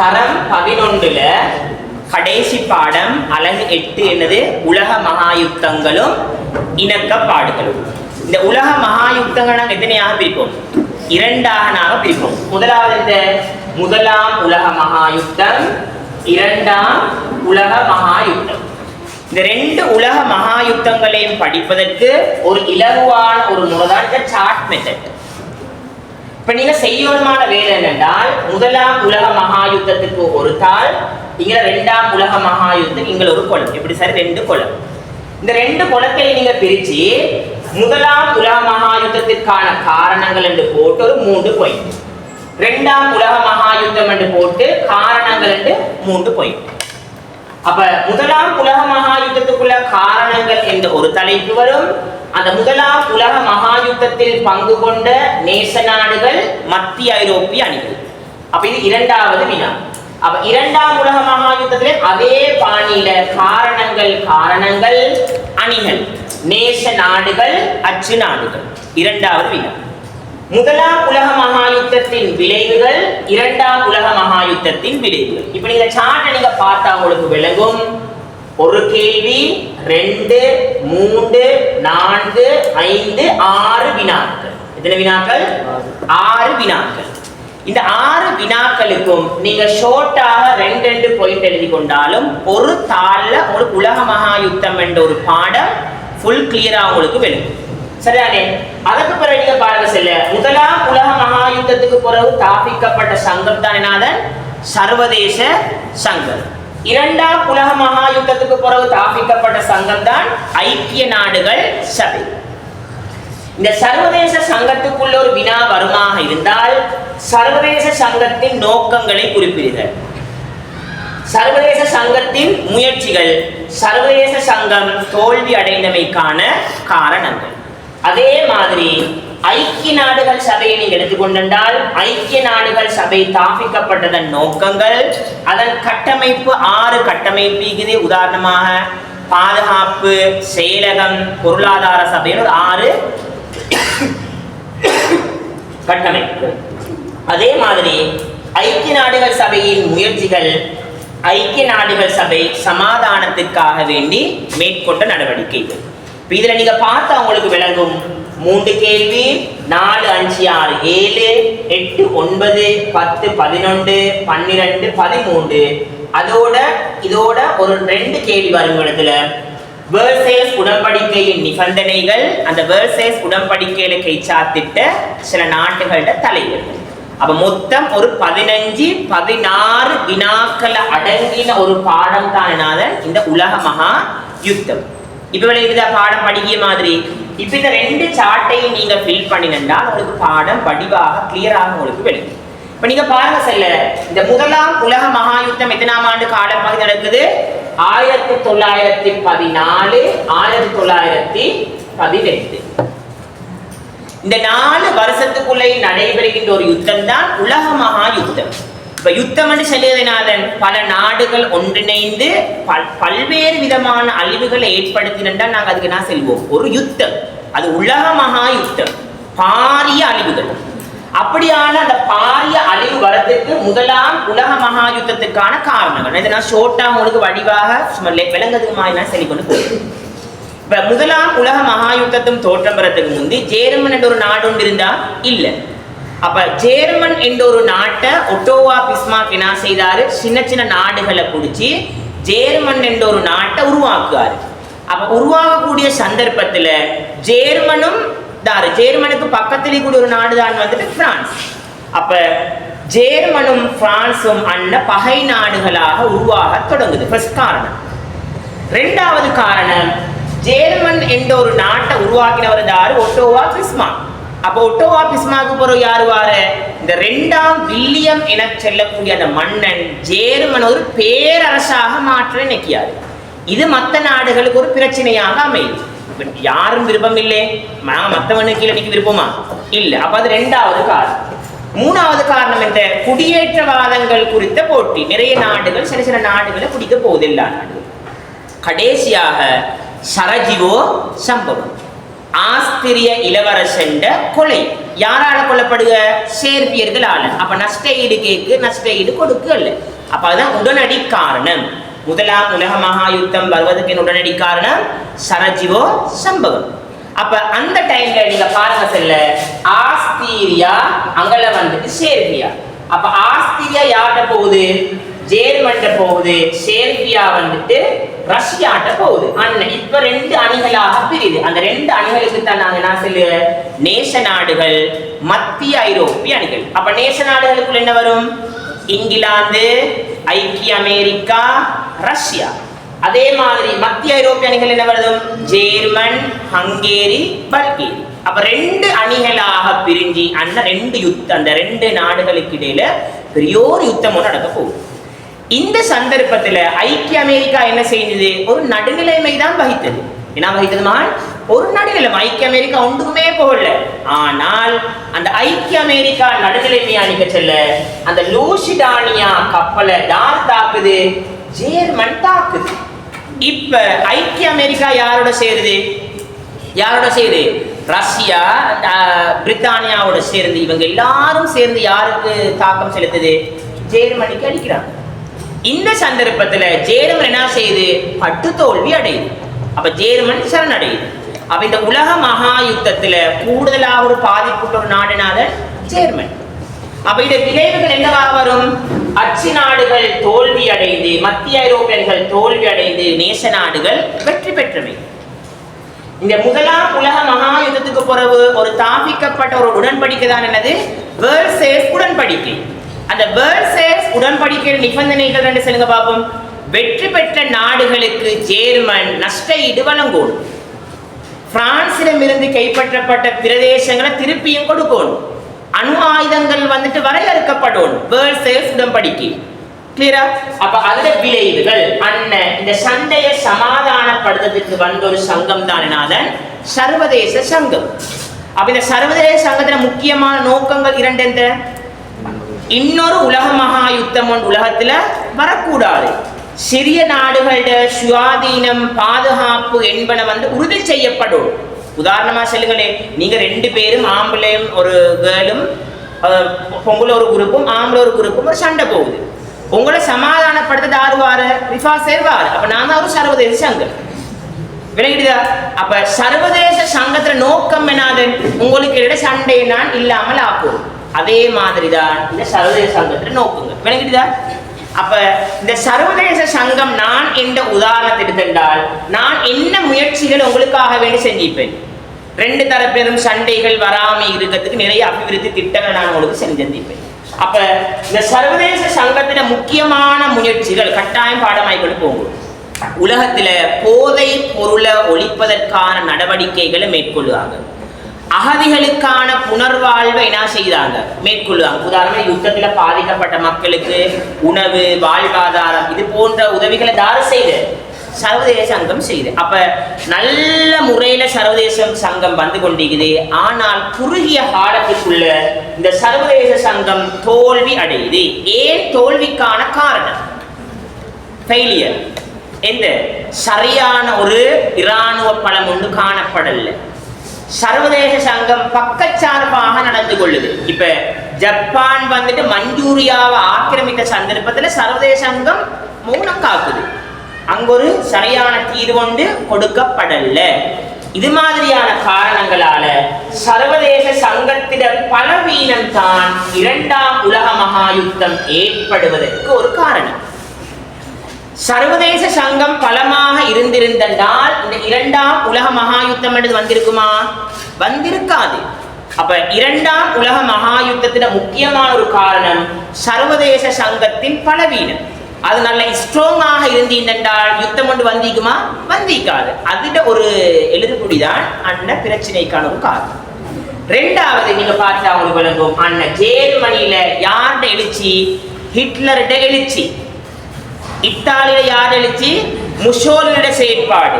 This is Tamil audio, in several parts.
தரம் பதினொன்றுல கடைசி பாடம் அழகு எட்டு என்னது? உலக மகாயுத்தங்களும் இணக்கப்பாடுகளும். இந்த உலக மகாயுத்தங்கள் நாங்கள் எத்தனையாக பிரிப்போம்? இரண்டாக நாங்கள் பிரிப்போம். முதலாவது இந்த முதலாம் உலக மகாயுத்தம் இரண்டாம் உலக மகாயுத்தம். இந்த ரெண்டு உலக மகாயுத்தங்களையும் படிப்பதற்கு ஒரு இலகுவான ஒரு முறைதான் இந்த சார்ட் மெத்தட் இப்ப நீங்க செய்யணுமான வேலை என்னென்றால் முதலாம் உலக மகாயுத்தத்துக்கு ஒரு தாள் இங்க ரெண்டாம் உலக மகாயுத்தம் நீங்கள் ஒரு குளம். இப்படி சரி? ரெண்டு குளம். இந்த ரெண்டு குளத்தை நீங்க பிரிச்சு முதலாம் உலக மகாயுத்தத்திற்கான காரணங்கள் என்று போட்டு ஒரு மூன்று பாயிண்ட் ரெண்டாம் உலக மகாயுத்தம் என்று போட்டு காரணங்கள் என்று மூன்று பாயிண்ட் அப்ப முதலாம் உலக மகாயுத்தத்துக்குள்ள காரணங்கள் என்ற ஒரு தலைப்பு வரும். அந்த முதலாம் உலக மகாயுத்தத்தில் பங்கு கொண்ட நேச நாடுகள் மத்திய ஐரோப்பிய அணிகள். அப்ப இது இரண்டாவது வினா அப்ப இரண்டாம் உலக மகாயுத்தத்திலே அதே பாணியில காரணங்கள் காரணங்கள் அணிகள் நேச நாடுகள் அச்சு நாடுகள். இரண்டாவது வினா முதலாம் உலக மகாயுத்தத்தின் விளைவுகள் இரண்டாம் உலக மகாயுத்தத்தின் விளைவுகள். இப்ப நீங்க சார்ட்டை நீங்க பார்த்தா உங்களுக்கு விளங்கும். ஒரு கேள்வி ரெண்டு மூன்று நான்கு ஐந்து ஆறு வினாக்கள். எத்தனை வினாக்கள்? ஆறு வினாக்கள். இந்த ஆறு வினாக்களுக்கும் நீங்க ஷோர்ட்டாக ரெண்டு ரெண்டு பாயிண்ட் எழுதி கொண்டாலும் ஒரு தாளில் உங்களுக்கு உலக மகாயுத்தம் என்ற ஒரு பாடம் ஃபுல் கிளியரா உங்களுக்கு விளங்கும். சரிதானே அதற்கு பிறகு நீங்க பாருங்க செல்ல முதலாம் உலக மகாயுத்தத்துக்கு பிறகு தாபிக்கப்பட்ட சங்கம் தான் சர்வதேச சங்கம். இரண்டாம் உலக மகாயுத்தத்துக்கு பிறகு தாபிக்கப்பட்ட சங்கம் தான் ஐக்கிய நாடுகள் சபை. இந்த சர்வதேச சங்கத்துக்குள்ள ஒரு வினா வருமாக இருந்தால் சர்வதேச சங்கத்தின் நோக்கங்களை குறிப்பிடுங்கள். சர்வதேச சங்கத்தின் முயற்சிகள் சர்வதேச சங்கம் தோல்வி அடைந்தமைக்கான காரணங்கள். அதே மாதிரி ஐக்கிய நாடுகள் சபையை நீங்க எடுத்துக்கொண்டால் ஐக்கிய நாடுகள் சபை தாபிக்கப்பட்டதன் நோக்கங்கள் அதன் கட்டமைப்பு ஆறு கட்டமைப்பு இது உதாரணமாக பாதுகாப்பு செயலகம் பொருளாதார சபையில் ஒரு ஆறு கட்டமைப்பு. அதே மாதிரி ஐக்கிய நாடுகள் சபையின் முயற்சிகள் ஐக்கிய நாடுகள் சபை சமாதானத்திற்காக வேண்டி மேற்கொண்ட நடவடிக்கைகள். இதுல நீங்க பார்த்தா உங்களுக்கு விளங்கும். மூன்று கேள்வி நாலு அஞ்சு ஆறு ஏழு எட்டு ஒன்பது பத்து பதினொன்று பன்னிரெண்டு பதிமூன்று. அதோட இதோட ஒரு ரெண்டு கேள்வி வரும் இடத்துல. வேர்சேஸ் உடன்படிக்கையின் நிபந்தனைகள் அந்த வேர்சேஸ் உடன்படிக்கையில கைச்சாத்திட்ட சில நாட்டுகளோட தலைவர்கள். அப்ப மொத்தம் ஒரு பதினஞ்சு பதினாறு வினாக்களை அடங்கின ஒரு பாடம் தான் இந்த உலக மகா யுத்தம். இப்போ விளையுதா பாடம் படிக்கிய மாதிரி. இப்போ இந்த ரெண்டு சார்ட்டையும் நீங்க ஃபில் பண்ணினால் உங்களுக்கு பாடம் வடிவாக கிளியராக உங்களுக்கு விளங்கும் இப்ப நீங்க பாருங்க செல்ல இந்த முதலாம் உலக மகாயுத்தம் எத்தனாம் ஆண்டு காலம் பகுதி நடக்குது? ஆயிரத்தி தொள்ளாயிரத்தி பதினாலு ஆயிரத்தி தொள்ளாயிரத்தி பதினெட்டு. இந்த நாலு வருஷத்துக்குள்ளே நடைபெறுகின்ற ஒரு யுத்தம் தான் உலக மகா யுத்தம் இப்ப யுத்தம் என்று சொல்லியதனாதன் பல நாடுகள் ஒன்றிணைந்து பல் பல்வேறு விதமான அழிவுகளை ஏற்படுத்தினால் நாங்கள் அதுக்கு என்ன செல்வோம்? ஒரு யுத்தம். அது உலக மகா யுத்தம். பாரிய அழிவுகள். அப்படியான அந்த பாரிய அழிவு வரத்துக்கு முதலாம் உலக மகா யுத்தத்துக்கான காரணங்கள். இதை நான் ஷோர்ட்டா உங்களுக்கு வடிவாக சும்மா விளங்குறதுக்கு மாதிரி நான் சொல்லி கொண்டு போகிறேன் இப்ப முதலாம் உலக மகாயுத்தத்தும் தோற்றம் பெறத்துக்கு முந்தி ஜேர்மன் என்ற ஒரு நாடு ஒன்று இருந்தா? இல்லை. அப்ப ஜேர்மன் என்ற ஒரு நாட்டை ஒட்டோவா பிஸ்மாக் என்ன செய்தாரு? சின்ன சின்ன நாடுகளை பிடிச்சி ஜேர்மன் என்ற ஒரு நாட்டை உருவாக்குவாரு. அப்ப உருவாகக்கூடிய சந்தர்ப்பத்துல ஜேர்மனும் தாரு ஜேர்மனுக்கு பக்கத்திலே கூடிய ஒரு நாடு தான் வந்துட்டு பிரான்ஸ். அப்ப ஜேர்மனும் பிரான்ஸும் அண்ண பகை நாடுகளாக உருவாக தொடங்குது. ஃபர்ஸ்ட் காரணம். ரெண்டாவது காரணம் ஜேர்மன் என்ற ஒரு நாட்டை உருவாக்கினவர் தாரு ஒட்டோவா பிஸ்மாக். அப்போ ஒட்டோவா பிஸ்மாக்கு போற யாரு வாரு? இந்த ரெண்டாம் வில்லியம் என சொல்லக்கூடிய அந்த மன்னன் ஜேர்மன் ஒரு பேரரசாக மாற்ற நினைக்கிறாரு. இது மற்ற நாடுகளுக்கு ஒரு பிரச்சனையாக அமையுது யாரும் விருப்பம் இல்லை நாங்க மற்றவனு கீழே நிக்க விருப்பமா? இல்ல. அப்ப அது ரெண்டாவது காரணம். மூணாவது காரணம் இந்த குடியேற்றவாதங்கள் குறித்த போட்டி. நிறைய நாடுகள் சில சில நாடுகளை குடிக்க போவதில்லை. கடைசியாக சரஜிவோ சம்பவம். ஆஸ்திரிய இளவரசண்ட கொலை. யாரால கொல்லப்படுக? சேர்பியர்களால அப்ப நஷ்ட ஈடு கேக்கு நஷ்ட ஈடு கொடுக்கல அப்ப அதுதான் உடனடி காரணம். முதலாம் உலக மகா யுத்தம் வருவதற்கு உடனடி காரணம் சரஜிவோ சம்பவம். அப்ப அந்த டைம்ல நீங்க பாருங்க செல்ல ஆஸ்திரியா அங்கல வந்துட்டு சேர்பியா. அப்ப ஆஸ்திரியா யார்கிட்ட போகுது? ஜேர்மன்ட்ட போகுது. சேர்பியா வந்துட்டு ரஷ்யாட்ட போகுது. அண்ணன் இப்ப ரெண்டு அணிகளாக பிரியுது. அந்த ரெண்டு அணிகளுக்கு தான் நாங்க என்ன சொல்லு? நேச நாடுகள் மத்திய ஐரோப்பிய அணிகள். அப்ப நேச நாடுகளுக்குள்ள என்ன வரும்? இங்கிலாந்து ஐக்கிய அமெரிக்கா ரஷ்யா. அதே மாதிரி மத்திய ஐரோப்பிய அணிகள் என்ன வருது ஜேர்மன் ஹங்கேரி பல்கேரி. அப்ப ரெண்டு அணிகளாக பிரிஞ்சு அந்த ரெண்டு யுத்தம் அந்த ரெண்டு நாடுகளுக்கு இடையில பெரிய ஒரு யுத்தமும் நடக்க போகுது. இந்த சந்தர்ப்பத்துல ஐக்கிய அமெரிக்கா என்ன செய்தது? ஒரு நடுநிலைமை தான் வகித்தது. என்ன வகித்ததுமான் ஒரு நடுநிலைமை. ஐக்கிய அமெரிக்கா ஒன்றுமே போகல. ஆனால் அந்த ஐக்கிய அமெரிக்கா நடுநிலைமை அணிக்க செல்ல அந்த லூசிடானியா கப்பலை யார் தாக்குது? ஜேர்மன் தாக்குது. இப்ப ஐக்கிய அமெரிக்கா யாரோட சேருது? யாரோட சேருது ரஷ்யா பிரித்தானியாவோட சேர்ந்து இவங்க எல்லாரும் சேர்ந்து யாருக்கு தாக்கம் செலுத்துது? ஜேர்மனிக்கு அடிக்கிறாங்க. இந்த சந்தர்ப்பத்துல ஜேர்மன் என்ன செய்யுது பட்டு தோல்வி அடையுது. அப்ப ஜேர்மன் சரணடையுது. அப்ப இந்த உலக மகா யுத்தத்துல கூடுதலாக ஒரு பாதிப்புட்ட ஒரு நாடுனால ஜேர்மன். அப்ப இந்த விளைவுகள் என்னவாக வரும்? அச்சு நாடுகள் தோல்வி அடைந்து மத்திய ஐரோப்பியர்கள் தோல்வி அடைந்து நேச நாடுகள் வெற்றி பெற்றவை. இந்த முதலாம் உலக மகா யுத்தத்துக்கு பிறகு ஒரு தாபிக்கப்பட்ட ஒரு உடன்படிக்கை தான் என்னது? வேர்ல்ட் சேஃப் உடன்படிக்கை. அந்த வேர்ல்ட் உடன்படிக்கை நிபந்தனைகள் ரெண்டு சொல்லுங்க பார்ப்போம் வெற்றி பெற்ற நாடுகளுக்கு ஜேர்மன் நஷ்ட ஈடு வழங்கணும் பிரான்சிடமிருந்து கைப்பற்றப்பட்ட பிரதேசங்களை திருப்பியும் கொடுக்கணும் அணு ஆயுதங்கள் வந்துட்டு வரையறுக்கப்படும் வேர்ல்ட் உடன்படிக்கை. கிளியரா அப்ப அதுல விளைவுகள் அண்ணன் இந்த சண்டையை சமாதானப்படுத்துறதுக்கு வந்த ஒரு சங்கம் தானே சர்வதேச சங்கம். அப்ப இந்த சர்வதேச சங்கத்தின முக்கியமான நோக்கங்கள் இரண்டு இன்னொரு உலக மகா யுத்தம் ஒன்று உலகத்துல வரக்கூடாது. சிறிய நாடுகளோட சுயாதீனம் பாதுகாப்பு என்பன வந்து உறுதி செய்யப்படும். உதாரணமா சொல்லுங்களேன் நீங்க ரெண்டு பேரும் ஆம்பளையும் ஒரு கேர்ளும் பொங்கல ஒரு குரூப்பும் ஆம்பளை ஒரு குரூப்பும் ஒரு சண்டை போகுது. உங்களை சமாதானப்படுத்த ஆறுவாரு ரிஃபா சேர்வார் அப்ப நான் தான் ஒரு சர்வதேச சங்கம். விளங்கிடுதா? அப்ப சர்வதேச சங்கத்துல நோக்கம் என்னது? உங்களுக்கு இடையில சண்டை நான் இல்லாமல் ஆக்குவோம். அதே மாதிரி தான் இந்த சர்வதேச சங்கத்தை நோக்குங்க. விளங்கிடுதா? அப்ப இந்த சர்வதேச சங்கம் நான் என்ற உதாரணத்தை எடுத்திருந்தால் நான் என்ன முயற்சிகள் உங்களுக்காக வேண்டி செஞ்சிப்பேன் ரெண்டு தரப்பினரும் சண்டைகள் வராம இருக்கிறதுக்கு நிறைய அபிவிருத்தி திட்டங்கள் நான் உங்களுக்கு செஞ்சிருப்பேன் அப்ப இந்த சர்வதேச சங்கத்தின முக்கியமான முயற்சிகள் கட்டாயம் பாடமாய்க்கொண்டு போகும் உலகத்துல போதை பொருளை ஒழிப்பதற்கான நடவடிக்கைகளை மேற்கொள்ளுவாங்க. அகதிகளுக்கான புனர்வாழ்வை என்ன செய்தாங்க? மேற்கொள்ளுவாங்க உதாரணம் யுத்தத்தில் பாதிக்கப்பட்ட மக்களுக்கு உணவு வாழ்வாதாரம் இது போன்ற உதவிகளை தாரு செய்து? சர்வதேச சங்கம் செய்யுது அப்ப நல்ல முறையில சர்வதேச சங்கம் வந்து கொண்டிருக்குது. ஆனால் குறுகிய காலத்துக்குள்ள இந்த சர்வதேச சங்கம் தோல்வி அடையுது. ஏன் தோல்விக்கான காரணம்? ஃபெயிலியர் எந்த? சரியான ஒரு இராணுவ பலம் ஒன்று காணப்படலை. சர்வதேச சங்கம் பக்கச்சார்பாக நடந்து கொள்ளுது. இப்ப ஜப்பான் வந்துட்டு மஞ்சூரியாவை ஆக்கிரமித்த சந்தர்ப்பத்துல சர்வதேச சங்கம் மௌனம் காக்குது. அங்க ஒரு சரியான தீர்வொண்டு கொடுக்கப்படல. இது மாதிரியான காரணங்களால சர்வதேச சங்கத்திட பலவீனம் தான் இரண்டாம் உலக மகாயுத்தம் ஏற்படுவதற்கு ஒரு காரணம். சர்வதேச சங்கம் பலமாக இருந்திருந்தால் இந்த இரண்டாம் உலக மகாயுத்தம் என்று வந்திருக்குமா? வந்திருக்காது. அப்ப இரண்டாம் உலக மகாயுத்தத்தின முக்கியமான ஒரு காரணம் சர்வதேச சங்கத்தின் பலவீனம். அது நல்ல ஸ்ட்ராங்காக இருந்தீங்கன்றால் யுத்தம் ஒன்று வந்திக்குமா வந்திக்காது அதுட ஒரு எழுதுபடிதான் அண்ண பிரச்சனைக்கான ஒரு காரணம். ரெண்டாவது நீங்க பார்த்தா உங்களுக்கு விளங்கும். அண்ணன் ஜேர்மனியில யார்கிட்ட எழுச்சி? ஹிட்லர்கிட்ட எழுச்சி. இத்தாலியில யார் எழுச்சி? செயற்பாடு.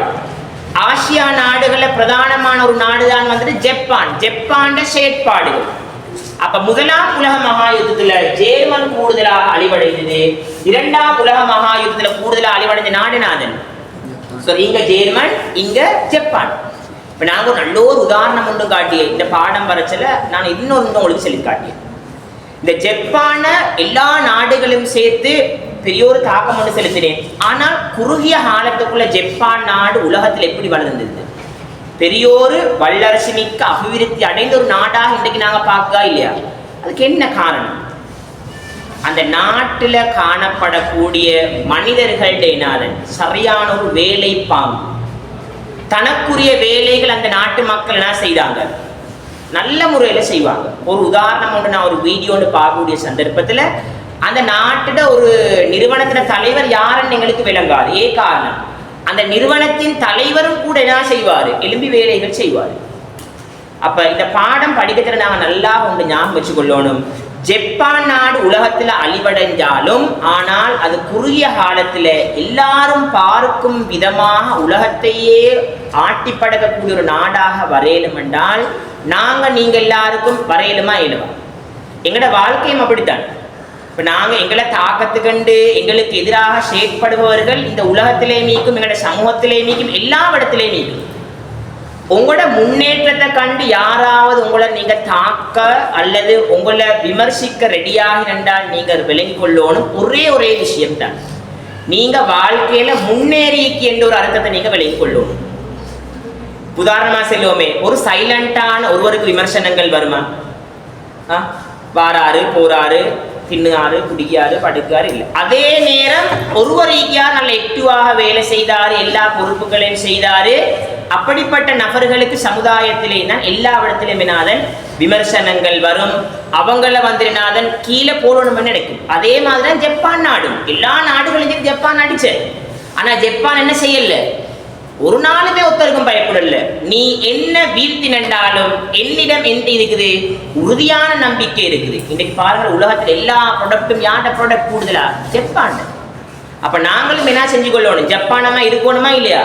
ஆசியா நாடுகளில் பிரதானமான ஒரு நாடுதான் வந்துட்டு ஜப்பான். ஜப்பான்ட செயற்பாடுகள். அப்ப முதலாம் உலக மகா யுத்தத்துல ஜேர்மன் கூடுதலாக அழிவடைந்தது. இரண்டாம் உலக மகா யுத்தத்துல கூடுதலாக அழிவடைந்த நாடு நாதன் இங்க ஜேர்மன் இங்க ஜப்பான். இப்போ நாங்க ஒரு நல்ல ஒரு உதாரணம் ஒன்று காட்டிய. இந்த பாடம் வரைச்சல நான் இன்னொரு உங்களுக்கு சொல்லி காட்டியேன் இந்த ஜப்பான எல்லா நாடுகளும் சேர்த்து பெரிய ஒரு தாக்கம் ஒன்று செலுத்தினேன். ஆனால் குறுகிய காலத்துக்குள்ள ஜப்பான் நாடு உலகத்தில் எப்படி வளர்ந்தது பெரியோரு வல்லரசு மிக்க அபிவிருத்தி அடைந்த ஒரு நாடாக இன்றைக்கு நாங்கள் பார்க்கா இல்லையா? அதுக்கு என்ன காரணம்? அந்த நாட்டில் காணப்படக்கூடிய மனிதர்களுடைய சரியான ஒரு வேலை பாம்பு தனக்குரிய வேலைகள் அந்த நாட்டு மக்கள் என்ன செய்தாங்க? நல்ல முறையில் செய்வாங்க. ஒரு உதாரணம் ஒன்று நான் ஒரு வீடியோன்னு பார்க்கக்கூடிய சந்தர்ப்பத்தில் அந்த நாட்டில் ஒரு நிறுவனத்தின் தலைவர் யாருன்னு எங்களுக்கு விளங்காது. ஏ காரணம்? அந்த நிறுவனத்தின் தலைவரும் கூட என்ன செய்வார்? எலும்பி வேலைகள் செய்வார். அப்ப இந்த பாடம் படிக்கிறத நாங்கள் நல்லா ஒன்று ஞாபகம் வச்சுக்கொள்ளணும். ஜப்பான் நாடு உலகத்துல அழிவடைஞ்சாலும் ஆனால் அது குறுகிய காலத்துல எல்லாரும் பார்க்கும் விதமாக உலகத்தையே ஆட்டிப்படக்கூடிய ஒரு நாடாக வரையலும் என்றால் நாங்க நீங்க எல்லாருக்கும் வரையலுமா இயலுமா எங்களோட வாழ்க்கையும் அப்படித்தான். இப்போ நாங்கள் எங்களை தாக்கத்து கண்டு எங்களுக்கு எதிராக செயற்படுபவர்கள் இந்த உலகத்திலே மீக்கும் எங்களோட சமூகத்திலே மீக்கும் எல்லா இடத்திலே மீக்கும் உங்களோட முன்னேற்றத்தை கண்டு யாராவது உங்களை நீங்க தாக்க அல்லது உங்களை விமர்சிக்க ரெடியாக இருந்தால் நீங்கள் விளங்கிக் கொள்ளணும். ஒரே ஒரே விஷயம்தான். நீங்க வாழ்க்கையில முன்னேறிக்கு என்ற ஒரு அர்த்தத்தை நீங்க விளங்கிக் கொள்ளணும். உதாரணமா செல்வோமே ஒரு சைலண்டான ஒருவருக்கு விமர்சனங்கள் வருமா? ஆ? வாராரு போறாரு தின்னுகாரு குடிக்காரு படுக்காரு இல்லை. அதே நேரம் ஒருவர் ஈக்கியார் நல்ல ஆக்டிவாக வேலை செய்தாரு எல்லா பொறுப்புகளையும் செய்தாரு. அப்படிப்பட்ட நபர்களுக்கு சமுதாயத்திலே தான் எல்லா இடத்திலும் என்னாதன் விமர்சனங்கள் வரும். அவங்கள வந்துனாதன் கீழே போடணும்னு நினைக்கும். அதே மாதிரி தான் ஜப்பான் நாடும். எல்லா நாடுகளையும் ஜப்பான் அடிச்சு. ஆனா ஜப்பான் என்ன செய்யல? ஒரு நாளுமே ஒத்தருக்கும் பயப்படல. நீ என்ன வீழ்த்தி நின்றாலும் என்னிடம் என்ன இருக்குது? உறுதியான நம்பிக்கை இருக்குது. இன்னைக்கு பாருங்கள் உலகத்துல எல்லா ப்ராடக்ட்டும் யார்ட ப்ராடக்ட் கூடுதலா? ஜப்பான். அப்ப நாங்களும் என்ன செஞ்சு கொள்ளணும் ஜப்பானமா இருக்கணுமா இல்லையா?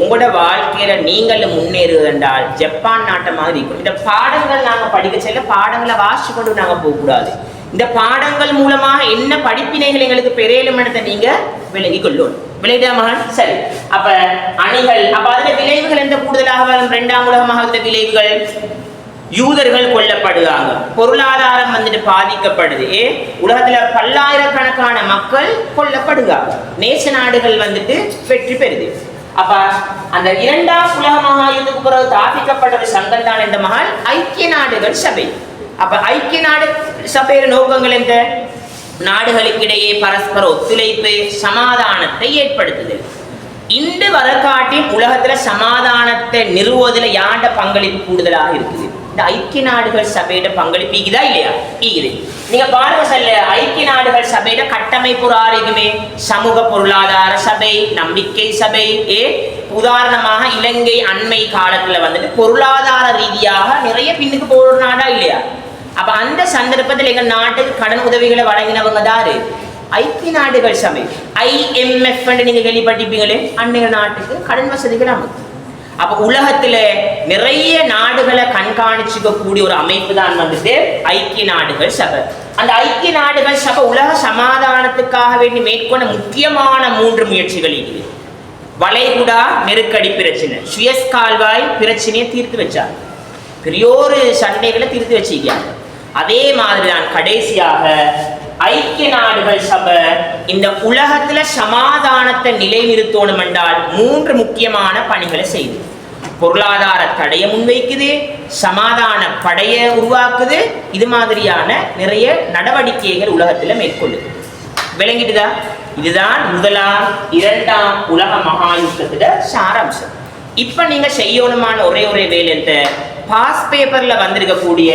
உங்களோட வாழ்க்கையில நீங்களும் முன்னேறுவது என்றால் ஜப்பான் நாட்டை மாதிரி இருக்கும் இந்த பாடங்கள் நாங்க படிக்க செல்ல பாடங்களை வாசிச்சு கொண்டு நாங்க போகக்கூடாது. இந்த பாடங்கள் மூலமாக என்ன படிப்பினைகள் எங்களுக்கு பெரியலும் நீங்க விளங்கி கொள்ளணும். விளையாடா மகன்? சரி. அப்ப அணிகள் அப்ப அதுல விளைவுகள் எந்த கூடுதலாக வரும்? இரண்டாம் உலக விளைவுகள் யூதர்கள் கொல்லப்படுவாங்க. பொருளாதாரம் வந்துட்டு பாதிக்கப்படுது. ஏ உலகத்துல பல்லாயிரக்கணக்கான மக்கள் கொல்லப்படுவாங்க. நேச நாடுகள் வந்துட்டு வெற்றி பெறுது. அப்ப அந்த இரண்டாம் உலக மகாயுத்துக்கு பிறகு தாபிக்கப்பட்ட ஒரு சங்கம் தான் இந்த மகால் ஐக்கிய நாடுகள் சபை. அப்ப ஐக்கிய நாடு சபையின் நோக்கங்கள் எந்த? நாடுகளுக்கிடையே பரஸ்பர ஒத்துழைப்பு சமாதானத்தை ஏற்படுத்துதல். இன்று வரக்காட்டின் உலகத்துல சமாதானத்தை நிறுவுவதில் யாண்ட பங்களிப்பு கூடுதலாக இருக்குது? இந்த ஐக்கிய நாடுகள் சபையிட பங்களிப்பு ஈகுதா இல்லையா? ஈகுது நீங்க பாருங்க சொல்ல ஐக்கிய நாடுகள் சபையோட கட்டமைப்பு ஆரோக்கியமே சமூக பொருளாதார சபை நம்பிக்கை சபை ஏ உதாரணமாக இலங்கை அண்மை காலத்துல வந்துட்டு பொருளாதார ரீதியாக நிறைய பின்னுக்கு போற நாடா இல்லையா? அப்ப அந்த சந்தர்ப்பத்தில் எங்கள் நாட்டுக்கு கடன் உதவிகளை வழங்கினவங்க தாரு ஐக்கிய நாடுகள் சபை. ஐஎம்எஃப் நீங்க கேள்விப்பட்டிருப்பீங்களே அன்னைய நாட்டுக்கு கடன் வசதிகள் அமைக்கும் அப்ப உலகத்துல நிறைய நாடுகளை கண்காணிச்சுக்க கூடிய ஒரு அமைப்பு தான் வந்துட்டு ஐக்கிய நாடுகள் சபை. அந்த ஐக்கிய நாடுகள் சபை உலக சமாதானத்துக்காக வேண்டி மேற்கொண்ட முக்கியமான மூன்று முயற்சிகள் இது. வளைகுடா நெருக்கடி பிரச்சனை. சுயஸ் கால்வாய் பிரச்சனையை தீர்த்து வச்சார் பெரியோரு சண்டைகளை தீர்த்து வச்சிருக்காங்க. அதே மாதிரி தான் கடைசியாக ஐக்கிய நாடுகள் சபை இந்த உலகத்துல சமாதானத்தை நிலைநிறுத்தணும் என்றால் மூன்று முக்கியமான பணிகளை செய்யுது பொருளாதார தடையை முன்வைக்குது சமாதான படையை உருவாக்குது இது மாதிரியான நிறைய நடவடிக்கைகள் உலகத்துல மேற்கொள்ளுது. விளங்கிட்டுதா? இதுதான் முதலாம் இரண்டாம் உலக மகாயுத்தத்துல சாராம்சம். இப்ப நீங்க செய்யணுமான ஒரே ஒரே வேலை என்ற பாஸ் பேப்பர்ல வந்திருக்கக்கூடிய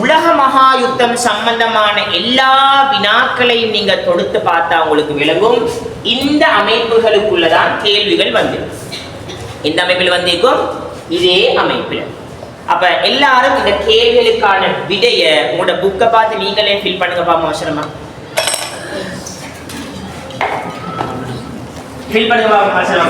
உலக மகா யுத்தம் சம்பந்தமான எல்லா வினாக்களையும் நீங்க தொடுத்து பார்த்தா உங்களுக்கு விளங்கும். இந்த அமைப்புகளுக்குள்ளதான் கேள்விகள் வந்திருக்கும் இந்த அமைப்பில் வந்திருக்கும்? இதே அமைப்பில். அப்ப எல்லாரும் இந்த கேள்விகளுக்கான விடைய உங்களோட புக்கை பார்த்து நீங்களே ஃபில் பண்ணுங்க பாப்போம் அவசரமா. ஃபில் பண்ணுங்க பாப்போம் அவசரமா.